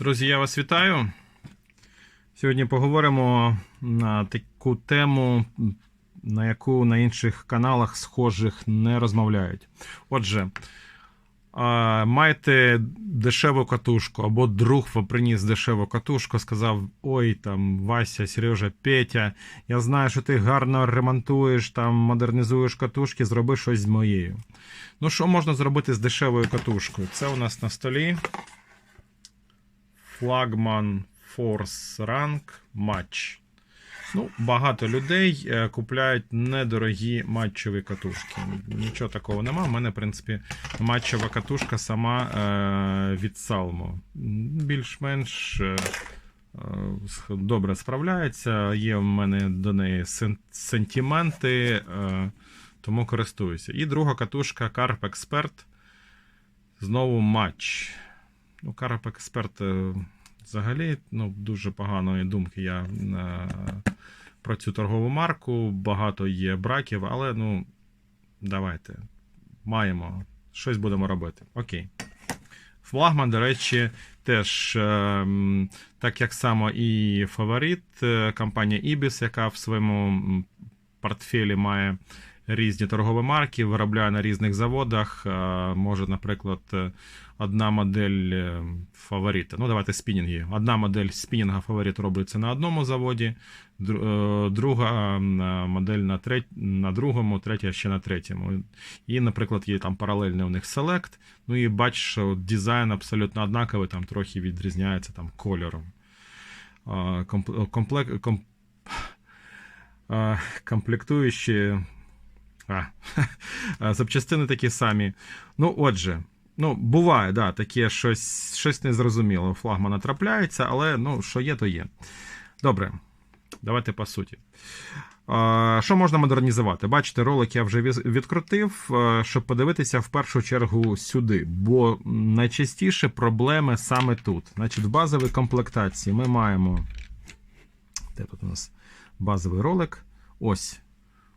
Друзі, я вас вітаю. Сьогодні поговоримо на таку тему, на яку на інших каналах схожих не розмовляють. Отже, маєте дешеву катушку, або друг приніс дешеву катушку, сказав: Ой, там Вася, Сережа, Петя, я знаю, що ти гарно ремонтуєш, там модернізуєш катушки, зроби щось з моєю. Ну, що можна зробити з дешевою катушкою? Це у нас на столі. Флагман Force Rank Match. Ну, багато людей е, купляють недорогі матчові катушки. Нічого такого нема. У мене, в принципі, матчова катушка сама е, від Salmo. Більш-менш е, е, добре справляється. Є в мене до неї сен- сентименти, е, тому користуюся. І друга катушка Carp Expert. Знову матч. Ну, Carp Expert е, взагалі ну, дуже поганої думки я е, про цю торгову марку. Багато є браків, але ну, давайте. Маємо. Щось будемо робити. Окей. Флагман, до речі, теж, е, так як само і фаворит, компанія Ibis, яка в своєму портфелі має різні торгові марки, виробляє на різних заводах. Може, наприклад, одна модель е, фаворита. Ну, давайте спінінги. Одна модель спінінга фаворит робиться на одному заводі, е, друга е, модель на, треть, на другому, третя ще на третьому. І, наприклад, є там паралельний у них Select. Ну і бачиш, що дизайн абсолютно однаковий, там трохи відрізняється там кольором. А, комп- ком- комплектуючі. А, запчастини такі самі. Ну, отже, ну, буває, да, таке щось, щось незрозуміло. Флагмана трапляється, але ну, що є, то є. Добре, давайте по суті. Що можна модернізувати? Бачите, ролик я вже відкрутив, щоб подивитися в першу чергу сюди, бо найчастіше проблеми саме тут. Значить, в базовій комплектації ми маємо. Де тут у нас базовий ролик? Ось.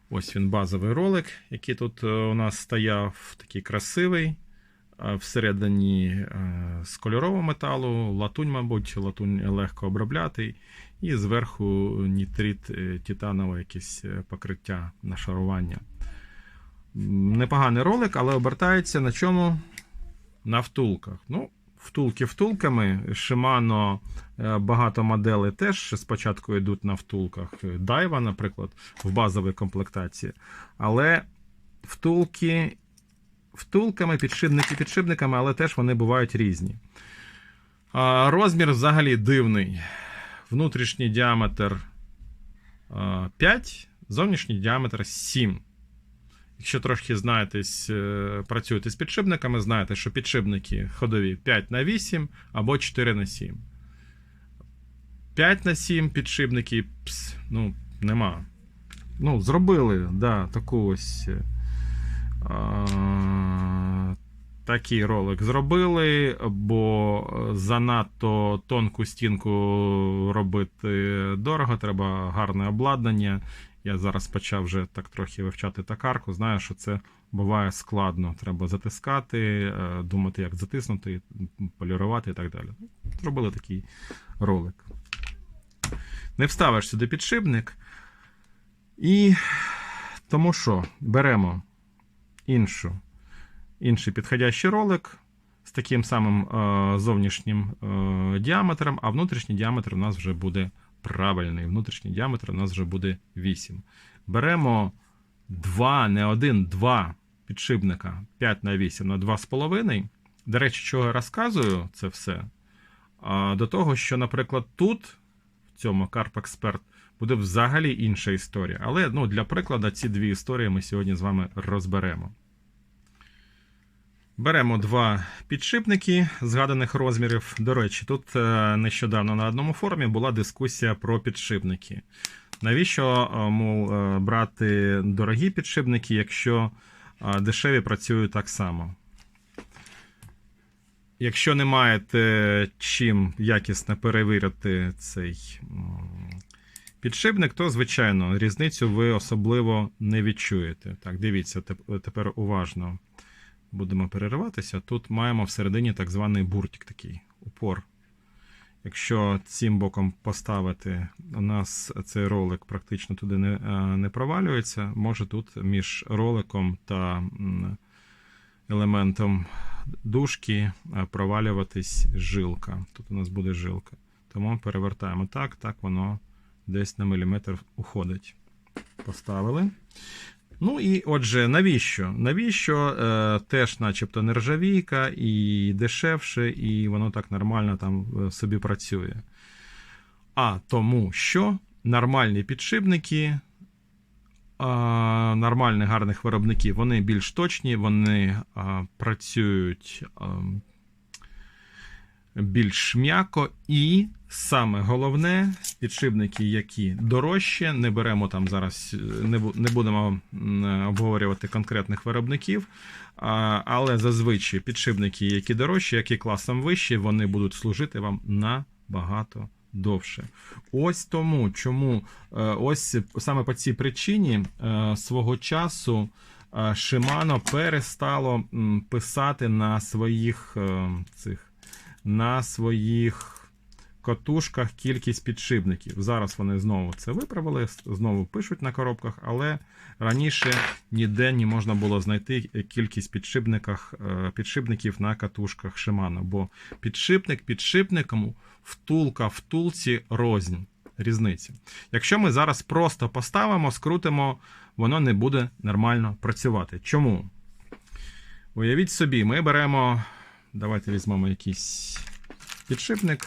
Ось він базовий ролик, який тут е, у нас стояв, такий красивий. Е, Всередині е, з кольорового металу, латунь, мабуть, латунь легко обробляти. І зверху нітрит е, титанове якесь покриття нашарування. М, Непоганий ролик, але обертається на чому? На втулках. Ну, втулки втулками. Е, багато моделей теж спочатку йдуть на втулках. Дайва, наприклад, в базовій комплектації. Але втулки втулками, підшипники підшипниками, але теж вони бувають різні. Розмір взагалі дивний. Внутрішній діаметр 5, зовнішній діаметр 7. Якщо трошки знаєтесь, е, працюєте з підшипниками, знаєте, що підшипники ходові 5 на 8 або 4 на 7. 5 на 7 підшипники, пс, ну, нема. Ну, зробили, да, таку ось. Е, Такий ролик зробили, бо занадто тонку стінку робити дорого, треба гарне обладнання. Я зараз почав вже так трохи вивчати токарку. Знаю, що це буває складно. Треба затискати, е, думати, як затиснути, полірувати і так далі. Зробили такий ролик. Не вставиш сюди підшипник. І тому що беремо іншу, інший підходящий ролик з таким самим е, зовнішнім е, діаметром, а внутрішній діаметр у нас вже буде правильний. Внутрішній діаметр у нас вже буде 8. Беремо 2, не 1, 2 підшипника 5 на 8 на 2,5. До речі, чого я розказую це все? До того, що, наприклад, тут, в цьому Carp Expert, буде взагалі інша історія. Але ну, для прикладу ці дві історії ми сьогодні з вами розберемо. Беремо два підшипники згаданих розмірів. До речі, тут е, нещодавно на одному форумі була дискусія про підшипники. Навіщо е, мов, е, брати дорогі підшипники, якщо дешеві працюють так само? Якщо не маєте чим якісно перевірити цей підшипник, то, звичайно, різницю ви особливо не відчуєте. Так, дивіться, тепер уважно будемо перериватися. Тут маємо всередині так званий буртик такий упор. Якщо цим боком поставити, у нас цей ролик практично туди не, е, не провалюється. Може тут між роликом та елементом дужки е, провалюватись жилка. Тут у нас буде жилка. Тому перевертаємо так, так воно десь на міліметр уходить. Поставили. Ну і отже, навіщо? Навіщо е, теж, начебто, нержавійка і дешевше, і воно так нормально там е, собі працює. А тому що нормальні підшипники, нормальних гарних виробників, вони більш точні, вони а, працюють а, більш м'яко, і саме головне, підшипники, які дорожче, не беремо там зараз, е, не, будемо е, обговорювати конкретних виробників. Але зазвичай підшипники, які дорожчі, які класом вищі, вони будуть служити вам набагато довше. Ось тому, чому е, ось саме по цій причині свого часу Shimano перестало писати на своїх цих на своїх котушках кількість підшипників. Зараз вони знову це виправили, знову пишуть на коробках, але раніше ніде не можна було знайти кількість е, підшипників на катушках Shimano, бо підшипник підшипником, втулка втулці рознь. Різниці. Якщо ми зараз просто поставимо, скрутимо, воно не буде нормально працювати. Чому? Уявіть собі, ми беремо. Давайте візьмемо якийсь підшипник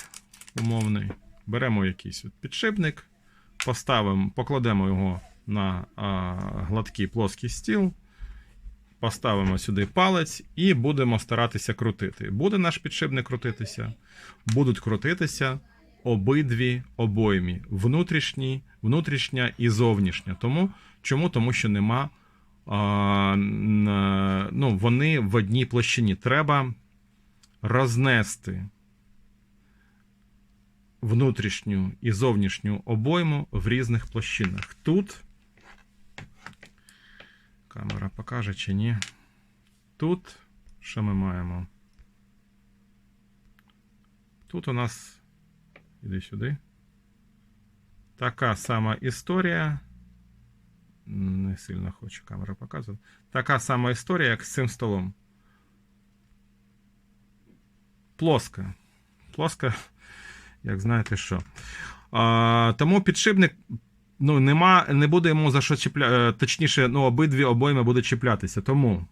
умовний. Беремо якийсь підшипник, поставимо, покладемо його на а, гладкий плоский стіл, поставимо сюди палець і будемо старатися крутити. Буде наш підшипник крутитися, будуть крутитися обидві обоймі: внутрішні, внутрішня і зовнішня. Тому, чому? Тому що нема. А, ну, вони в одній площині. Треба рознести внутрішню і зовнішню обойму в різних площинах. Тут камера покаже чи ні. Тут що ми маємо? Тут у нас іди сюди. Така сама історія. Не сильно хочу камера показувати. Така сама історія, як з цим столом. Плоска. Плоска, як знаєте що. А, тому підшипник ну, нема, не буде йому за що чіпля... е, Точніше, ну, обидві обойми будуть чіплятися. Тому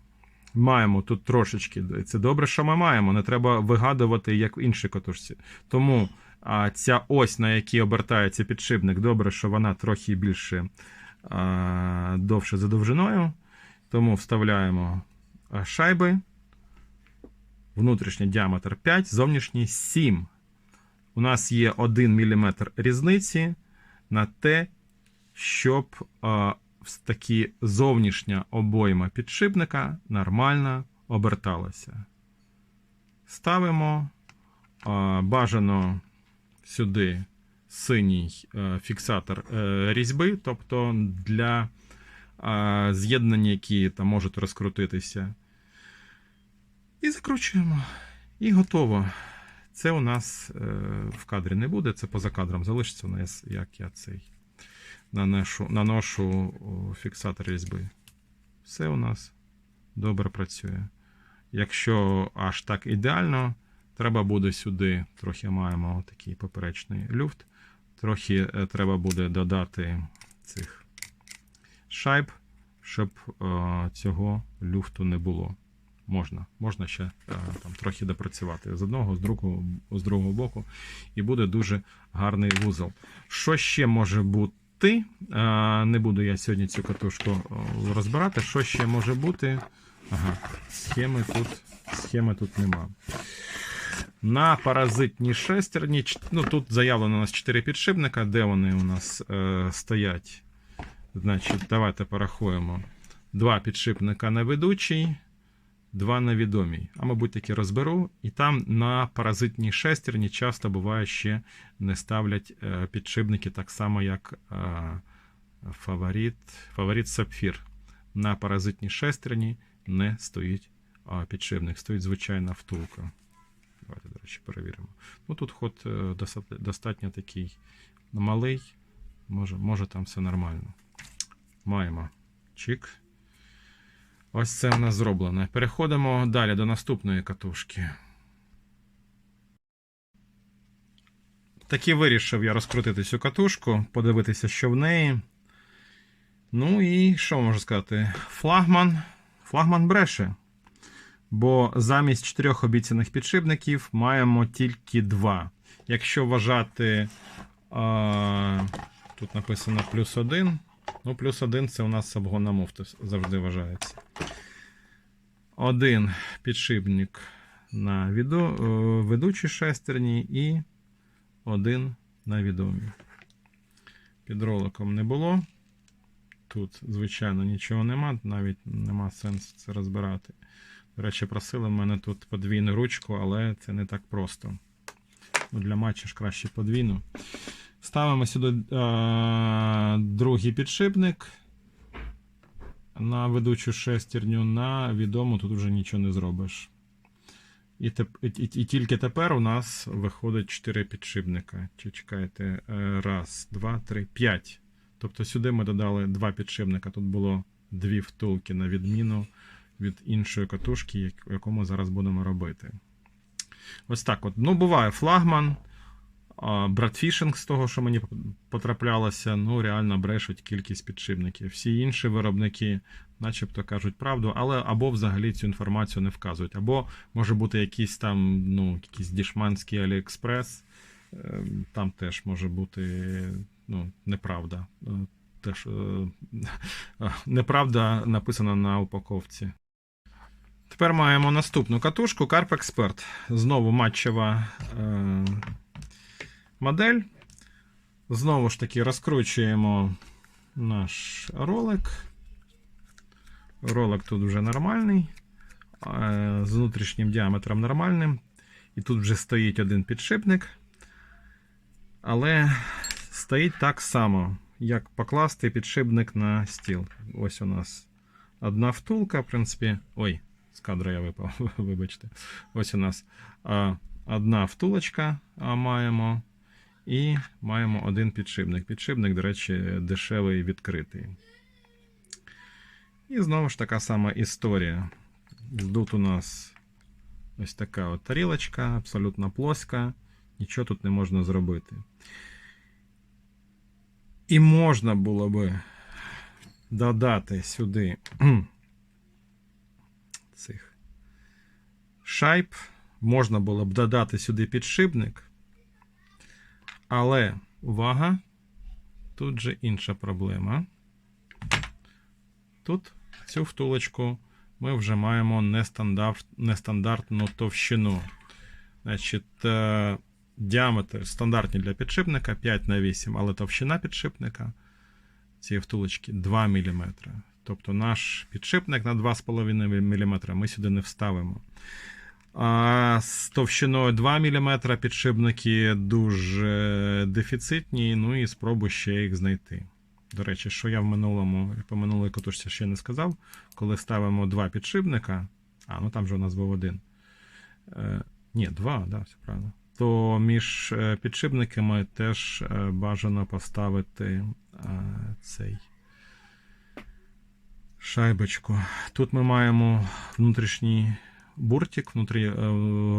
маємо тут трошечки. Це добре, що ми маємо. Не треба вигадувати, як в іншій катушці. Тому а, ця ось, на якій обертається підшипник, добре, що вона трохи більше а, довше за довжиною. Тому вставляємо шайби. Внутрішній діаметр 5, зовнішній 7. У нас є 1 мм різниці на те, щоб такі зовнішня обойма підшипника нормально оберталася. Ставимо бажано сюди синій е, фіксатор е, різьби, тобто для а, з'єднань, які там можуть розкрутитися. І закручуємо. І готово. Це у нас е, в кадрі не буде, це поза кадром залишиться у нас, як я цей наношу, наношу фіксатор різьби. Все у нас добре працює. Якщо аж так ідеально, треба буде сюди, трохи маємо такий поперечний люфт. Трохи е, треба буде додати цих шайб, щоб цього люфту не було можна. Можна ще е, там трохи допрацювати з одного, з другого, з другого боку, і буде дуже гарний вузол. Що ще може бути? Е, Не буду я сьогодні цю катушку е, розбирати. Що ще може бути? Ага, схеми тут, схеми тут нема. На паразитній шестерні, ну тут заявлено у нас 4 підшипника, де вони у нас е, стоять. Значить, давайте порахуємо. Два підшипника на ведучий, два на відомій. А мабуть, таки розберу. І там на паразитній шестерні часто буває ще не ставлять е, підшипники, так само, як е, фаворит, фаворит Сапфір. На паразитній шестерні не стоїть підшипник, стоїть звичайна втулка. Давайте, до речі, перевіримо. Ну тут ход е, достатньо такий малий. Може, може там все нормально. Маємо. Чик. Ось це в нас зроблено. Переходимо далі до наступної катушки. Таки вирішив я розкрутити цю катушку, подивитися, що в неї. Ну і що можу сказати? Флагман. Флагман бреше. Бо замість чотирьох обіцяних підшипників маємо тільки два. Якщо вважати, а, тут написано плюс один. Ну, плюс один це у нас обгонна муфта завжди вважається. Один підшипник на відо, е, ведучій шестерні і один на відомій. Під роликом не було. Тут, звичайно, нічого нема, навіть нема сенсу це розбирати. До речі, просили в мене тут подвійну ручку, але це не так просто. Ну, для матча ж краще подвійну. Ставимо сюди е- другий підшипник на ведучу шестерню, на відому тут вже нічого не зробиш. І, теп- і, і, і тільки тепер у нас виходить 4 підшипника. Чекайте, е, раз, два, три, п'ять. Тобто сюди ми додали два підшипника. Тут було дві втулки на відміну від іншої катушки, яку ми зараз будемо робити. Ось так от. Ну, буває флагман. Братфішинг з того, що мені потраплялося, ну реально брешуть кількість підшипників. Всі інші виробники, начебто, кажуть правду, але або взагалі цю інформацію не вказують, або може бути якийсь там, ну, якийсь дішманський Аліекспрес. е, Там теж може бути ну, неправда. Е, Теж е, неправда написана на упаковці. Тепер маємо наступну катушку Carp Expert. Знову матчева е, модель. Знову ж таки розкручуємо наш ролик. Ролик тут вже нормальний. е, З внутрішнім діаметром нормальним. І тут вже стоїть один підшипник. Але стоїть так само, як покласти підшипник на стіл. Ось у нас одна втулка, в принципі. Ой, з кадра я випав, вибачте. Ось у нас одна втулочка а, маємо. І маємо один підшипник. Підшипник, до речі, дешевий відкритий. І знову ж така сама історія. Тут у нас ось така от тарілочка, абсолютно плоска. Нічого тут не можна зробити. І можна було би додати сюди цих шайб. Можна було б додати сюди підшипник. Але увага, тут же інша проблема. Тут цю втулочку ми вже маємо нестандарт, нестандартну товщину. Значить, е, діаметр стандартний для підшипника 5 на 8, але товщина підшипника цієї втулочки 2 мм. Тобто наш підшипник на 2,5 мм ми сюди не вставимо. А з товщиною 2 мм підшипники дуже дефіцитні, ну і спробую ще їх знайти. До речі, що я в минулому, по минулої катушці ще не сказав, коли ставимо два підшипника, а, ну там же у нас був один. Е, ні, два, да, все правильно. То між е, підшипниками теж е, бажано поставити е, цей шайбочку. Тут ми маємо внутрішній буртик внутрі е,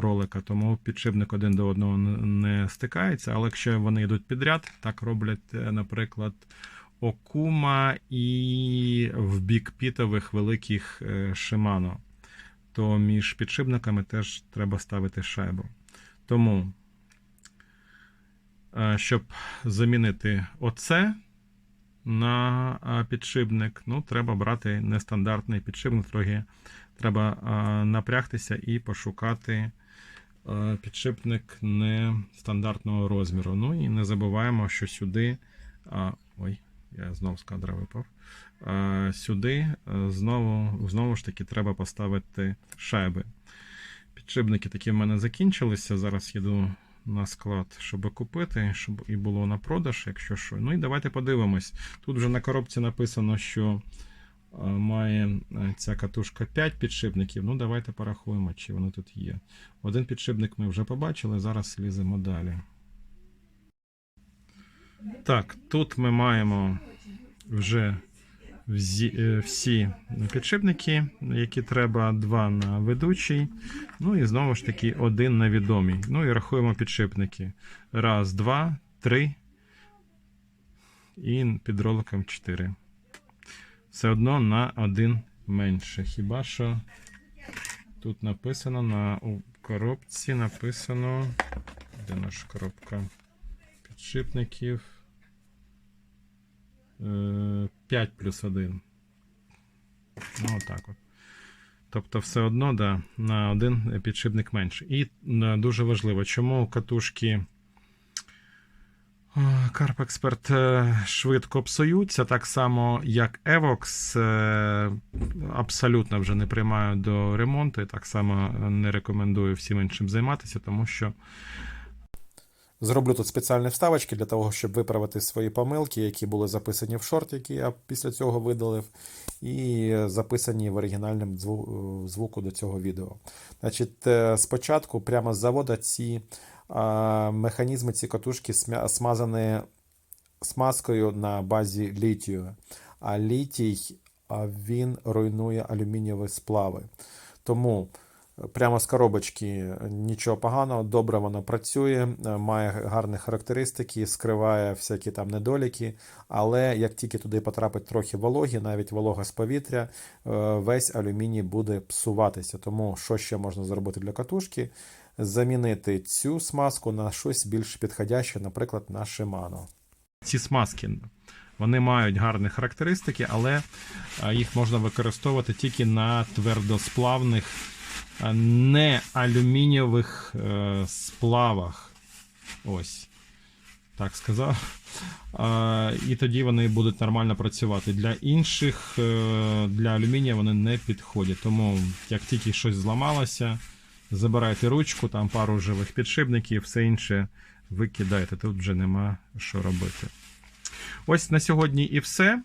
ролика, тому підшипник один до одного не стикається. Але якщо вони йдуть підряд, так роблять, е, наприклад, Окума і в бік пітових великих е, Shimano, то між підшипниками теж треба ставити шайбу. Тому, е, щоб замінити оце на підшипник, ну, треба брати нестандартний підшипник, трохи треба напрягтися і пошукати підшипник нестандартного розміру. Ну і не забуваємо, що сюди. Ой, я знову з кадра випав. Сюди знову, знову ж таки треба поставити шайби. Підшипники такі в мене закінчилися. Зараз їду на склад, щоб купити, щоб і було на продаж, якщо що. Ну і давайте подивимось. Тут вже на коробці написано, що е, має е, ця катушка 5 підшипників. Ну, давайте порахуємо, чи вони тут є. Один підшипник ми вже побачили, зараз ліземо далі. Так, тут ми маємо вже е, всі підшипники, які треба, два на ведучий. Ну і знову ж таки один на відомий. Ну і рахуємо підшипники. Раз, два, три. І під роликом 4. Все одно на один менше. Хіба що тут написано на у коробці написано. Де наша коробка підшипників? 5 плюс 1. Ну, отак от. Тобто, все одно, да, на один підшипник менше. І дуже важливо, чому катушки е, швидко псуються, так само, як Evox е, абсолютно вже не приймаю до ремонту, і так само не рекомендую всім іншим займатися, тому що Зроблю тут спеціальні вставочки для того, щоб виправити свої помилки, які були записані в шорт, який я після цього видалив, і записані в оригінальному звуку до цього відео. Значить, е, спочатку прямо з завода ці а, механізми, ці катушки смазані смазкою на базі літію. А літій він руйнує алюмінієві сплави. Тому прямо з коробочки нічого поганого, добре воно працює, е, має гарні характеристики, скриває всякі там недоліки. Але як тільки туди потрапить трохи вологі, навіть волога з повітря, е, весь алюміній буде псуватися. Тому що ще можна зробити для катушки? Замінити цю смазку на щось більш підходяще, наприклад, на Shimano. ці смазки вони мають гарні характеристики, але їх можна використовувати тільки на твердосплавних, не алюмінієвих е, сплавах. Ось. Так сказав. І тоді вони будуть нормально працювати. Для інших, е, для алюмінія вони не підходять. Тому, як тільки щось зламалося, забирайте ручку, там пару живих підшипників, все інше викидайте. Тут вже нема що робити. Ось на сьогодні і все.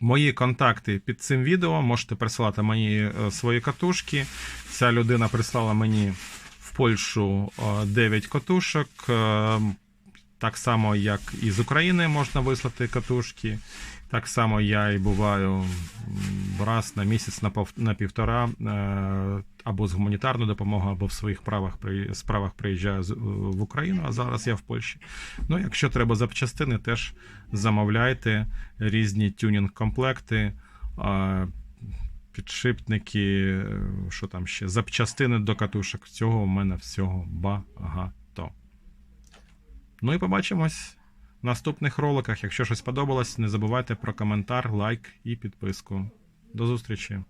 Мої контакти під цим відео. Можете присилати мені е, свої катушки. Ця людина прислала мені в Польщу е, 9 катушок. Е, Так само, як і з України можна вислати катушки. Так само я і буваю раз на місяць, на півтора, е, або з гуманітарною допомогою, або в своїх правах, справах приїжджаю в Україну, а зараз я в Польщі. Ну, якщо треба запчастини, теж замовляйте різні тюнінг-комплекти, підшипники, е, що там ще, запчастини до катушок. Цього у мене всього багато. Ну і побачимось в наступних роликах. Якщо щось подобалось, не забувайте про коментар, лайк і підписку. До зустрічі!